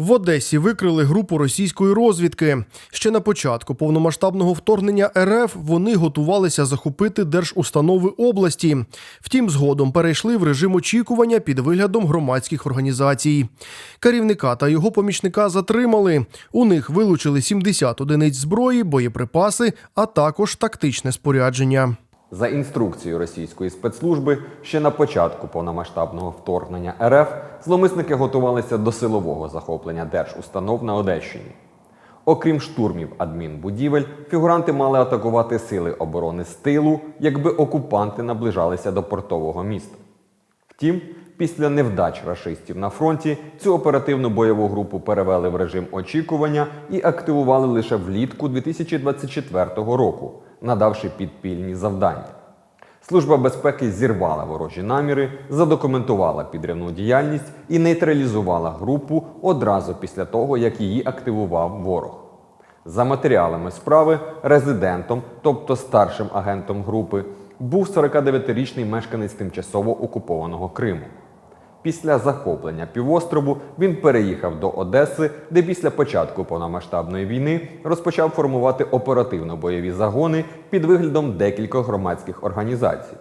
В Одесі викрили групу російської розвідки. Ще на початку повномасштабного вторгнення РФ вони готувалися захопити держустанови області. Втім, згодом перейшли в режим очікування під виглядом громадських організацій. Керівника та його помічника затримали. У них вилучили 70 одиниць зброї, боєприпаси, а також тактичне спорядження. За інструкцією російської спецслужби, ще на початку повномасштабного вторгнення РФ зломисники готувалися до силового захоплення держустанов на Одещині. Окрім штурмів адмінбудівель, фігуранти мали атакувати сили оборони з тилу, якби окупанти наближалися до портового міста. Втім, після невдач рашистів на фронті цю оперативну бойову групу перевели в режим очікування і активували лише влітку 2024 року, надавши підпільні завдання. Служба безпеки зірвала ворожі наміри, задокументувала підривну діяльність і нейтралізувала групу одразу після того, як її активував ворог. За матеріалами справи резидентом, тобто старшим агентом групи, був 49-річний мешканець тимчасово окупованого Криму. Після захоплення півострову він переїхав до Одеси, де після початку повномасштабної війни розпочав формувати оперативно-бойові загони під виглядом декількох громадських організацій.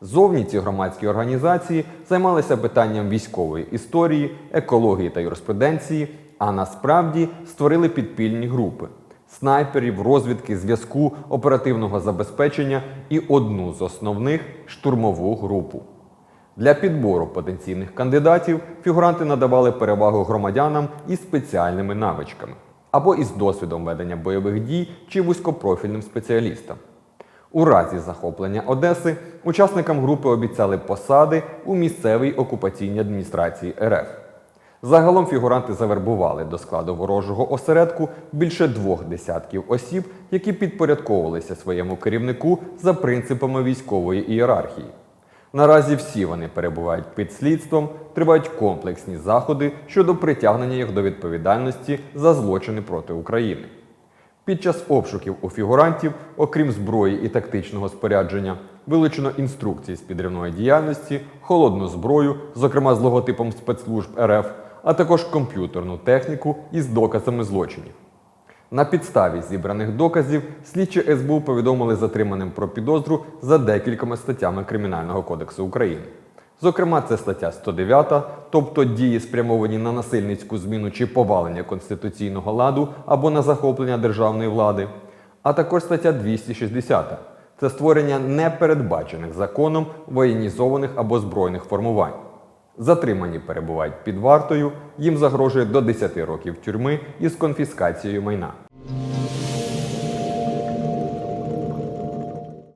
Зовні ці громадські організації займалися питанням військової історії, екології та юриспруденції, а насправді створили підпільні групи снайперів, розвідки, зв'язку, оперативного забезпечення і одну з основних штурмову групу. Для підбору потенційних кандидатів фігуранти надавали перевагу громадянам із спеціальними навичками або із досвідом ведення бойових дій чи вузькопрофільним спеціалістам. У разі захоплення Одеси учасникам групи обіцяли посади у місцевій окупаційній адміністрації РФ. Загалом фігуранти завербували до складу ворожого осередку більше двох десятків осіб, які підпорядковувалися своєму керівнику за принципами військової ієрархії. Наразі всі вони перебувають під слідством, тривають комплексні заходи щодо притягнення їх до відповідальності за злочини проти України. Під час обшуків у фігурантів, окрім зброї і тактичного спорядження, вилучено інструкції з підривної діяльності, холодну зброю, зокрема з логотипом спецслужб РФ, а також комп'ютерну техніку із доказами злочинів. На підставі зібраних доказів слідчі СБУ повідомили затриманим про підозру за декількома статтями Кримінального кодексу України. Зокрема, це стаття 109, тобто дії спрямовані на насильницьку зміну чи повалення конституційного ладу або на захоплення державної влади, а також стаття 260 це створення непередбачених законом воєнізованих або збройних формувань. Затримані перебувають під вартою, їм загрожує до 10 років тюрми із конфіскацією майна.